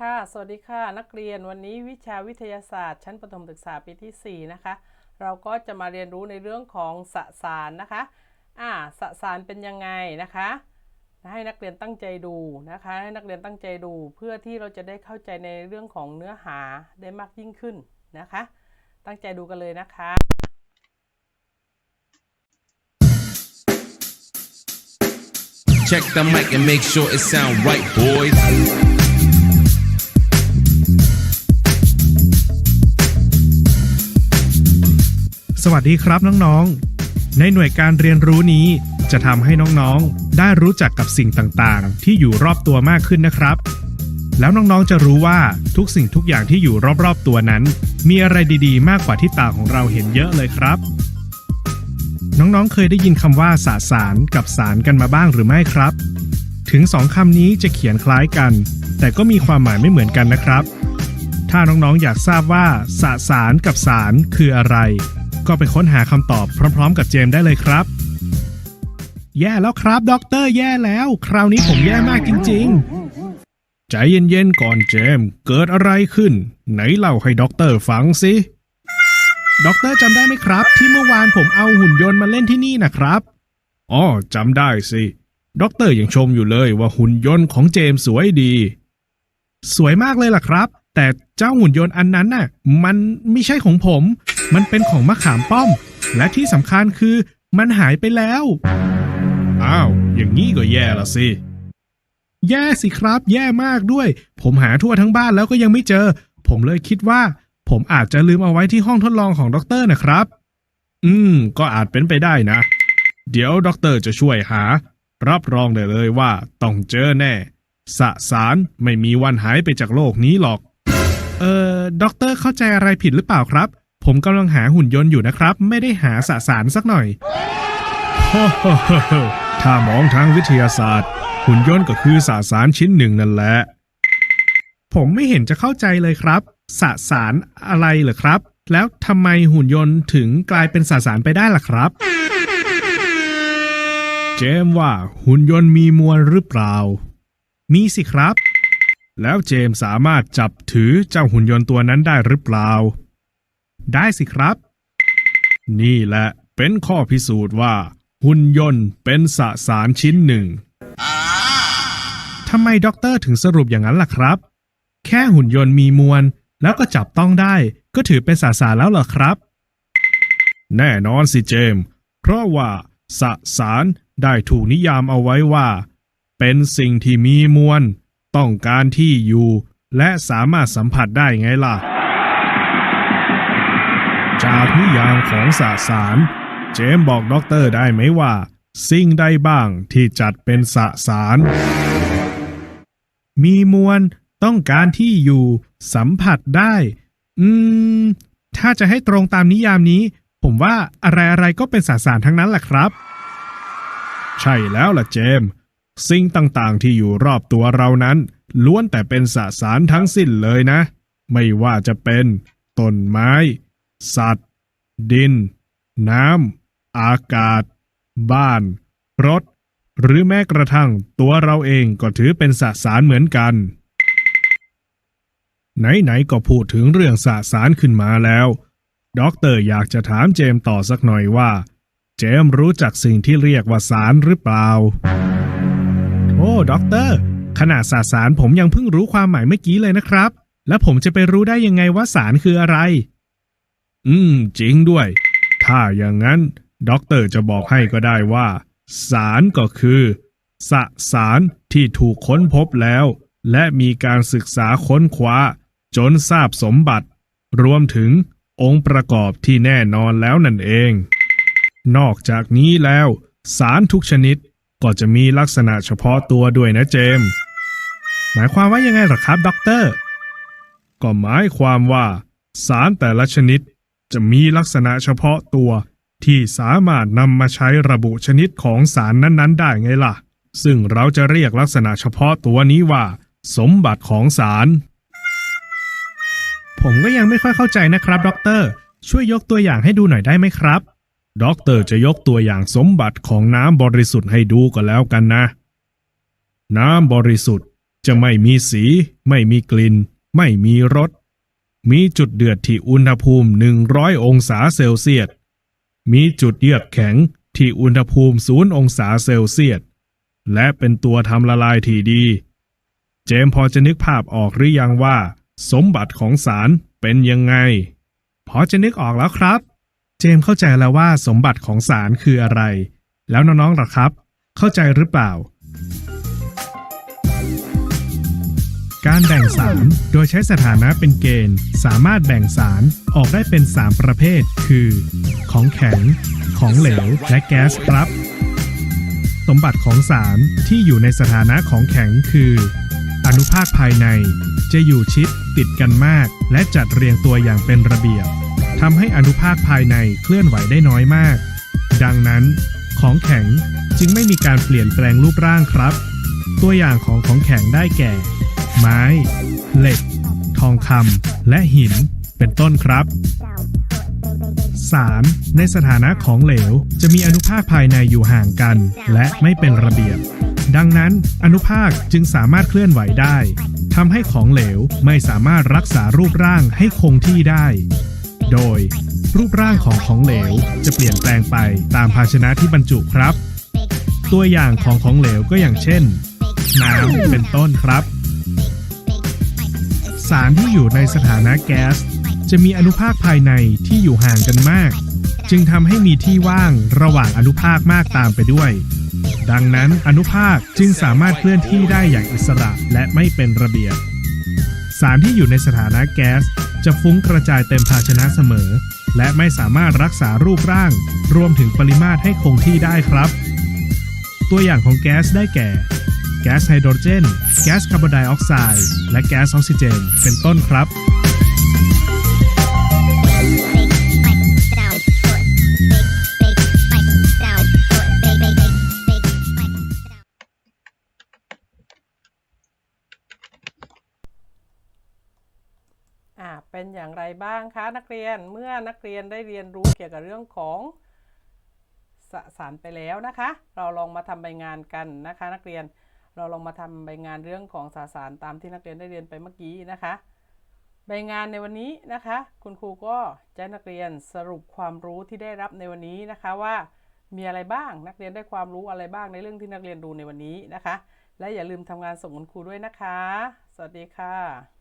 ค่ะ สวัสดีค่ะ นักเรียนวันนี้วิชาวิทยาศาสตร์ ชั้นประถมศึกษาปีที่ 4 นะคะ เราก็จะมาเรียนรู้ในเรื่องของสสารนะคะอ่าสสารเป็นยังไงนะคะ ให้นักเรียนตั้งใจดูนะคะ ให้นักเรียนตั้งใจดูเพื่อที่เราจะได้เข้าใจในเรื่องของเนื้อหาได้มากยิ่งขึ้นนะคะ ตั้งใจดูกันเลยนะคะ Check the mic and make sure it sound right, boys. สวัสดีครับน้องๆ ในหน่วยการเรียนรู้นี้ จะทำให้น้องๆ ได้รู้จักกับสิ่งต่างๆ ที่อยู่รอบตัวมากขึ้นนะครับ แล้วน้องๆ จะรู้ว่าทุกสิ่งทุกอย่างที่อยู่รอบๆ ตัวนั้น มีอะไรดีๆ มากกว่าที่ตาของเราเห็นเยอะเลยครับ น้องๆ เคยได้ยินคำว่าสสารกับสารกันมาบ้างหรือไม่ครับ ถึงสองคำนี้จะเขียนคล้ายกัน แต่ก็มีความหมายไม่เหมือนกันนะครับ ถ้าน้องๆ อยากทราบว่าสสารกับสารคืออะไร ก็ไปค้นหาคำตอบพร้อม ๆ กับเจมได้เลยครับ แย่แล้วครับด็อกเตอร์แย่แล้ว คราวนี้ผมแย่มากจริง ๆ ใจเย็นๆ ก่อนเจม เกิดอะไรขึ้น ไหนเล่าให้ด็อกเตอร์ฟังสิด็อกเตอร์จำได้ไหมครับ ที่เมื่อวานผมเอาหุ่นยนต์มาเล่นที่นี่นะครับอ๋อจำได้สิด็อกเตอร์ยังชมอยู่เลยว่าหุ่นยนต์ของเจมสวยดี สวยมากเลยล่ะครับ แต่เจ้าหุ่นยนต์อันนั้นน่ะ มันไม่ใช่ของผม มันเป็นของมะขามป้อม และที่สำคัญคือมันหายไปแล้ว อ้าว อย่างนี้ก็แย่ละสิ แย่สิครับ แย่มากด้วย ผมหาทั่วทั้งบ้านแล้วก็ยังไม่เจอ ผมเลยคิดว่า ผมอาจจะลืมเอาไว้ที่ห้องทดลองของด็อกเตอร์นะครับ อืม ก็อาจเป็นไปได้นะ เดี๋ยวด็อกเตอร์จะช่วยหา รับรองได้เลยว่าต้องเจอแน่ สสารไม่มีวันหายไปจากโลกนี้หรอก เอ่อด็อกเตอร์เข้าใจอะไรผิดหรือเปล่าครับ ผมกำลังหาหุ่นยนต์อยู่นะครับ ไม่ได้หาสสารสักหน่อย ถ้ามองทางวิทยาศาสตร์ หุ่นยนต์ก็คือสสารชิ้นหนึ่งนั่นแหละ ผมไม่เห็นจะเข้าใจเลยครับสสารอะไรเหรอครับ แล้วทำไมหุ่นยนต์ถึงกลายเป็นสสารไปได้ล่ะครับ เจมว่าหุ่นยนต์มีมวลหรือเปล่า มีสิครับ แล้วเจมสามารถจับถือเจ้าหุ่นยนต์ตัวนั้นได้หรือเปล่า ได้สิครับ นี่แหละเป็นข้อพิสูจน์ว่า หุ่นยนต์เป็นสสารชิ้นหนึ่งทำไมด็อกเตอร์ถึงสรุปอย่างนั้นล่ะครับ แค่หุ่นยนต์มีมวล แล้วก็จับต้องได้ ก็ถือเป็นสสารแล้วเหรอครับ แน่นอนสิเจมส์เพราะว่าสสารได้ถูกนิยามเอาไว้ว่า เป็นสิ่งที่มีมวล ต้องการที่อยู่ และสามารถสัมผัสได้ไงล่ะ จากนิยามของสสาร เจมบอกด็อกเตอร์ได้ไหมว่า สิ่งใดบ้างที่จัดเป็นสสาร มีมวลต้องการที่อยู่ สัมผัสได้ อืม ถ้าจะให้ตรงตามนิยามนี้ ผมว่าอะไรๆก็เป็นสสารทั้งนั้นแหละครับ ใช่แล้วล่ะเจม สิ่งต่างๆที่อยู่รอบตัวเรานั้น ล้วนแต่เป็นสสารทั้งสิ้นเลยนะ ไม่ว่าจะเป็นต้นไม้ สัตว์ ดิน น้ำ อากาศ บ้าน รถ หรือแม้กระทั่งตัวเราเองก็ถือเป็นสสารเหมือนกัน ไหนๆก็พูดถึงเรื่องสสารขึ้นมาแล้วด็อกเตอร์อยากจะถามเจมส์ต่อสักหน่อยว่า เจมส์รู้จักสิ่งที่เรียกว่าสารหรือเปล่า โอ้ด็อกเตอร์ขนาดสสารผมยังเพิ่งรู้ความหมายเมื่อกี้เลยนะครับ แล้วผมจะไปรู้ได้ยังไงว่าสารคืออะไร อืม จริงด้วย ถ้าอย่างนั้นด็อกเตอร์จะบอกให้ก็ได้ว่า สารก็คือ สสารที่ถูกค้นพบแล้ว และมีการศึกษาค้นคว้า จนทราบสมบัติ รวมถึงองค์ประกอบที่แน่นอนแล้วนั่นเอง นอกจากนี้แล้ว สารทุกชนิดก็จะมีลักษณะเฉพาะตัวด้วยนะเจมส์หมายความว่ายังไงหรอครับด็อกเตอร์ ก็หมายความว่า สารแต่ละชนิด จะมีลักษณะเฉพาะตัวที่สามารถนำมาใช้ระบุชนิดของสารนั้นๆ ได้ไงล่ะ ซึ่งเราจะเรียกลักษณะเฉพาะตัวนี้ว่า สมบัติของสาร ผมก็ยังไม่ค่อยเข้าใจนะครับด็อกเตอร์ ช่วยยกตัวอย่างให้ดูหน่อยได้ไหมครับด็อกเตอร์จะยกตัวอย่างสมบัติของน้ำบริสุทธิ์ให้ดูก็แล้วกันนะ น้ำบริสุทธิ์จะไม่มีสี ไม่มีกลิ่น ไม่มีรส มีจุดเดือดที่อุณหภูมิ 100 องศาเซลเซียส มีจุดเยือกแข็งที่อุณหภูมิ 0 องศาเซลเซียส และเป็นตัวทำละลายที่ดี เจมพอจะนึกภาพออกหรือยังว่า สมบัติของสารเป็นยังไง พอจะนึกออกแล้วครับ เจมเข้าใจแล้วว่าสมบัติของสารคืออะไร แล้วน้องๆล่ะครับ เข้าใจหรือเปล่า การแบ่งสาร โดยใช้สถานะเป็นเกณฑ์ สามารถแบ่งสารออกได้เป็น 3 ประเภท คือ ของแข็ง ของเหลว และแก๊สครับ สมบัติของสารที่อยู่ในสถานะของแข็งคือ อนุภาคภายในจะอยู่ชิดติดกันมาก และจัดเรียงตัวอย่างเป็นระเบียบทำให้อนุภาคภายในเคลื่อนไหวได้น้อยมาก ดังนั้น ของแข็งจึงไม่มีการเปลี่ยนแปลงรูปร่างครับ ตัวอย่างของของแข็งได้แก่ ไม้ เหล็ก ทองคำและหิน เป็นต้นครับสารในสถานะของเหลว จะมีอนุภาคภายในอยู่ห่างกัน และไม่เป็นระเบียบ ดังนั้นอนุภาคจึงสามารถเคลื่อนไหวได้ทำให้ของเหลวไม่สามารถรักษารูปร่างให้คงที่ได้ โดย รูปร่างของของเหลวจะเปลี่ยนแปลงไปตามภาชนะที่บรรจุครับ ตัวอย่างของของเหลวก็อย่างเช่น น้ำเป็นต้นครับ สารที่อยู่ในสถานะแก๊ส จะมีอนุภาคภายในที่อยู่ห่างกันมาก จึงทำให้มีที่ว่างระหว่างอนุภาคมากตามไปด้วย ดังนั้นอนุภาคจึงสามารถเคลื่อนที่ได้อย่างอิสระและไม่เป็นระเบียบ สารที่อยู่ในสถานะแก๊ส จะฟุ้งกระจายเต็มภาชนะเสมอ และไม่สามารถรักษารูปร่าง รวมถึงปริมาตรให้คงที่ได้ครับ ตัวอย่างของแก๊สได้แก่ แก๊สไฮโดรเจน แก๊สคาร์บอนไดออกไซด์ และแก๊สออกซิเจน เป็นต้นครับอ่าเป็นอย่างไรบ้างคะนักเรียนเมื่อนักเรียนได้เรียนรู้เกี่ยวกับเรื่องของสสารไปแล้วนะคะ เราลองมาทำใบงานกันนะคะ นักเรียน เราลองมาทำใบงานเรื่องของสสารตามที่นักเรียนได้เรียนไปเมื่อกี้นะคะ ใบงานในวันนี้นะคะ คุณครูก็จะให้นักเรียนสรุปความรู้ที่ได้รับในวันนี้นะคะว่ามีอะไรบ้างนักเรียนได้ความรู้อะไรบ้างในเรื่องที่นักเรียนดูในวันนี้นะคะ และอย่าลืมทำงานส่งคุณครูด้วยนะคะ สวัสดีค่ะ